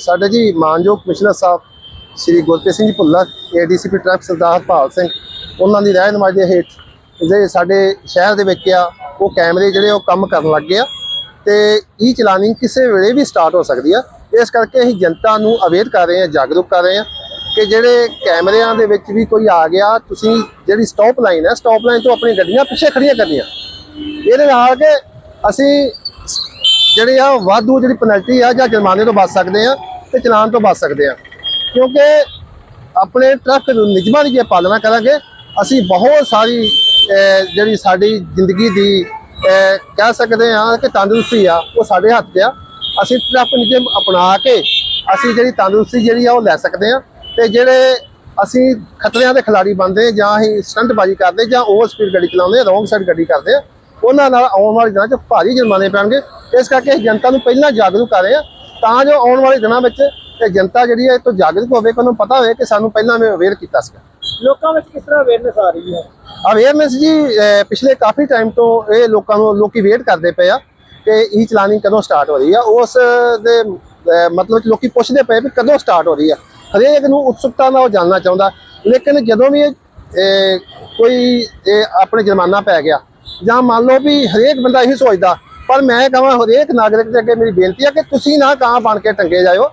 ਸਾਡੇ ਜੀ ਮਾਨਯੋਗ ਕਮਿਸ਼ਨਰ ਸਾਹਿਬ, ਸ੍ਰੀ ਗੁਰਪ੍ਰੀਤ ਸਿੰਘ ਜੀ ਭੁੱਲਰ, ਏਡੀਸੀਪੀ ਟਰੱਕ ਸਰਦਾਰ ਭਾਲ ਸਿੰਘ, ਉਹਨਾਂ ਦੀ ਰਹਿਨਮਾਈ ਦੇ ਹੇਠ ਜਿਹੜੇ ਸਾਡੇ ਸ਼ਹਿਰ ਦੇ ਵਿੱਚ ਆ, ਉਹ ਕੈਮਰੇ ਜਿਹੜੇ ਉਹ ਕੰਮ ਕਰਨ ਲੱਗ ਗਏ ਆ ਤੇ ਇਹ ਚਲਾਨੀ ਕਿਸੇ ਵੇਲੇ ਵੀ ਸਟਾਰਟ ਹੋ ਸਕਦੀ ਆ। ਇਸ ਕਰਕੇ ਅਸੀਂ ਜਨਤਾ ਨੂੰ ਅਵੇਅਰ ਕਰ ਰਹੇ ਹਾਂ ਜਾਗਰੂਕ ਕਰ ਰਹੇ ਹਾਂ ਕਿ ਜਿਹੜੇ ਕੈਮਰਿਆਂ ਦੇ ਵਿੱਚ ਵੀ ਕੋਈ ਆ ਗਿਆ, ਤੁਸੀਂ ਜਿਹੜੀ ਸਟਾਪ ਲਾਈਨ ਹੈ ਸਟਾਪ ਲਾਈਨ ਤੋਂ ਆਪਣੀ ਗੱਡੀਆਂ ਪਿੱਛੇ ਖੜੀਆਂ ਕਰਨੀਆਂ। ਇਹਦੇ ਨਾਲ ਕਿ ਅਸੀਂ ਜਿਹੜੇ ਆ ਵਾਧੂ ਜਿਹੜੀ ਪੈਨਲਟੀ ਆ, ਜਾਂ ਜੁਰਮਾਨੇ ਤੋਂ ਬਚ ਸਕਦੇ ਆ ਤੇ ਚਲਾਨ ਤੋਂ ਬਚ ਸਕਦੇ ਆ। ਕਿਉਂਕਿ ਆਪਣੇ ਟਰੱਕ ਨਿਯਮਾਂ ਦੀ ਜੇ ਪਾਲਣਾ ਕਰਾਂਗੇ, ਅਸੀਂ ਬਹੁਤ ਸਾਰੀ ਜਿਹੜੀ ਸਾਡੀ ਜ਼ਿੰਦਗੀ ਦੀ ਕਹਿ ਸਕਦੇ ਆ ਕਿ ਤੰਦਰੁਸਤੀ ਆ, ਉਹ ਸਾਡੇ ਹੱਥ 'ਤੇ ਆ। ਅਸੀਂ ਟਰੱਕ ਨਿਯਮ ਅਪਣਾ ਕੇ ਅਸੀਂ ਜਿਹੜੀ ਤੰਦਰੁਸਤੀ ਜਿਹੜੀ ਆ, ਉਹ ਲੈ ਸਕਦੇ ਆ। ਤੇ ਜਿਹੜੇ ਅਸੀਂ ਖਤਰਿਆਂ ਦੇ ਖਿਲਾੜੀ ਬਣਦੇ ਜਾਂ ਅਸੀਂ ਸਟੰਟਬਾਜ਼ੀ ਕਰਦੇ ਜਾਂ ਓਵਰ ਸਪੀਡ ਗੱਡੀ ਚਲਾਉਂਦੇ ਰੋਂਗ ਸਾਈਡ ਗੱਡੀ ਕਰਦੇ ਆ ਉਹਨਾਂ ਨਾਲ ਆਉਣ ਵਾਲੇ ਦਿਨਾਂ 'ਚ ਭਾਰੀ ਜੁਰਮਾਨੇ ਪੈਣਗੇ। ਇਸ ਕਰਕੇ ਜਨਤਾ ਨੂੰ ਪਹਿਲਾਂ ਜਾਗਰੂਕ ਕਰ ਰਹੇ ਆ ਤਾਂ ਜੋ ਆਉਣ ਵਾਲੇ ਦਿਨਾਂ ਵਿੱਚ ਇਹ ਜਨਤਾ ਜਿਹੜੀ ਹੈ ਇਹ ਤੋਂ ਜਾਗਰੂਕ ਹੋਵੇ ਕਿ ਉਹਨੂੰ ਪਤਾ ਹੋਵੇ ਕਿ ਸਾਨੂੰ ਪਹਿਲਾਂ ਮੈਂ ਅਵੇਅਰ ਕੀਤਾ ਸੀਗਾ। ਲੋਕਾਂ ਵਿੱਚ ਕਿਸ ਤਰ੍ਹਾਂ ਅਵੇਅਰਨੈਸ ਆ ਰਹੀ ਹੈ? ਅਵੇਅਰਨੈਸ ਜੀ ਪਿਛਲੇ ਕਾਫੀ ਟਾਈਮ ਤੋਂ ਇਹ ਲੋਕਾਂ ਨੂੰ ਲੋਕੀ ਵੇਟ ਕਰਦੇ ਪਏ ਆ ਕਿ ਇਹ ਚਲਾਨਿੰਗ ਕਦੋਂ ਸਟਾਰਟ ਹੋ ਰਹੀ ਆ। ਉਸ ਦੇ ਮਤਲਬ ਲੋਕੀ ਪੁੱਛਦੇ ਪਏ ਵੀ ਕਦੋਂ ਸਟਾਰਟ ਹੋ ਰਹੀ ਆ। ਹਰੇਕ ਨੂੰ ਉਤਸੁਕਤਾ ਨਾਲ ਉਹ ਜਾਣਨਾ ਚਾਹੁੰਦਾ। ਲੇਕਿਨ ਜਦੋਂ ਵੀ ਇਹ ਇਹ ਕੋਈ ਇਹ ਆਪਣੇ ਜੁਰਮਾਨਾ ਪੈ ਗਿਆ ਜਾਂ ਮੰਨ ਲਓ ਵੀ ਹਰੇਕ ਬੰਦਾ ਇਹੀ ਸੋਚਦਾ, ਪਰ ਮੈਂ ਕਹਾਂ ਹਰੇਕ ਨਾਗਰਿਕ ਦੇ ਅੱਗੇ ਮੇਰੀ ਬੇਨਤੀ ਹੈ ਕਿ ਤੁਸੀਂ ਨਾ ਕਾਂ ਬਣ ਕੇ ਟੰਗੇ ਜਾਇਓ।